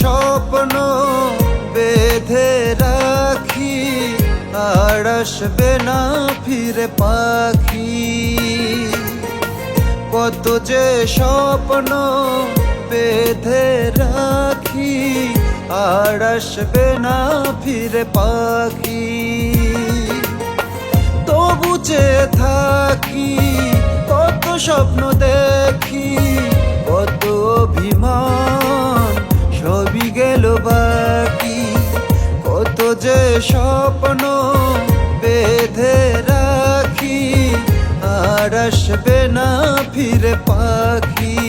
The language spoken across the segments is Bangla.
স্বপ্ন বেঁধে রাখি, আর আসবে না ফিরে পাখি। কত যে স্বপ্ন বেঁধে রাখি, আর আসবে না ফিরে পাখি। তবু যে থাকি, কত স্বপ্ন দেখি, কত অভিমান যে স্বপ্ন বেঁধে রাখি আর আসবে না ফিরে পাখি।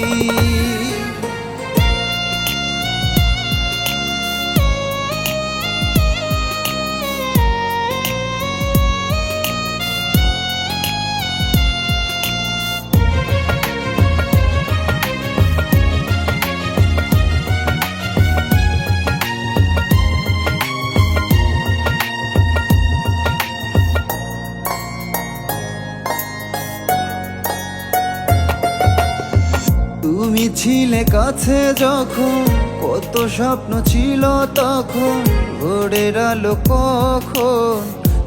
তুমি ছিলে কাছে যখন, কত স্বপ্ন ছিল তখন, ভোরের আলো কখন,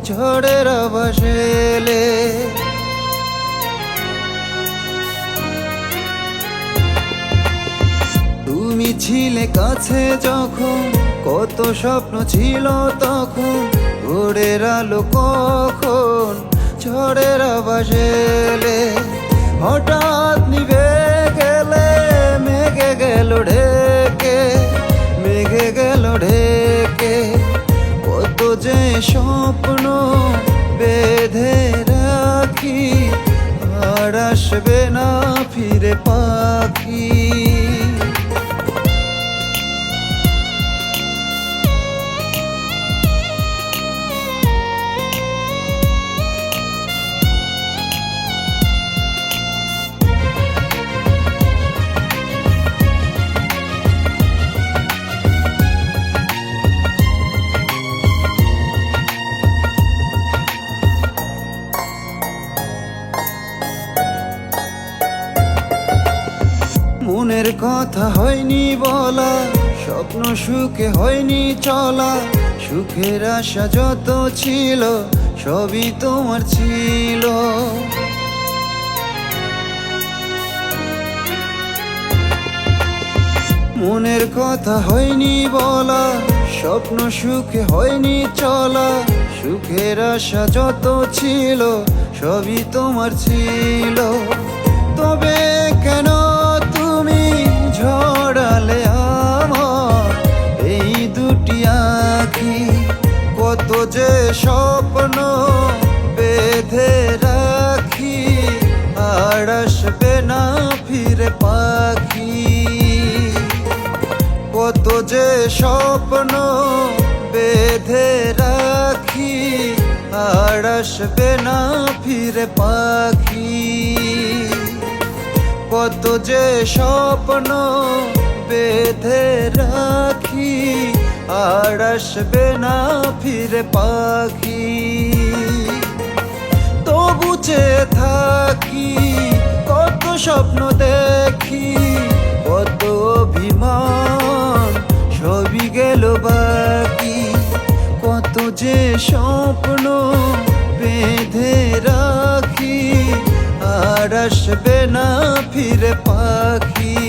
ঝড়ের আবাস এলে। তুমি ছিলে কাছে যখন, কত স্বপ্ন ছিল তখন, ভোরের আলো কখন, ঝড়ের আবাস এলে। হঠাৎ আর আসবে না ফিরে পাখি। মনের কথা হয়নি বলা, স্বপ্ন সুখে হয়নি চলা, সুখের আশা যত ছিল, সবই তোমার ছিল। মনের কথা হয়নি বলা, স্বপ্ন সুখে হয়নি চলা, সুখের আশা যত ছিল, সবই তোমার ছিল। তবে দুটি আখি, কত যে স্বপ্ন বেঁধে রাখি, আর আসবে না ফিরে পাখি। কত যে স্বপ্ন বেঁধে রাখি, আর আসবে না ফিরে পাখি। কত যে স্বপ্ন বেঁধে রাখি, আর আসবে না ফিরে পাখি। তবু যে থাকি, কত স্বপ্ন দেখি, কত অভিমান, সবই গেল বাকি। কত যে স্বপ্ন বেঁধে আসবে না ফিরে পাখি।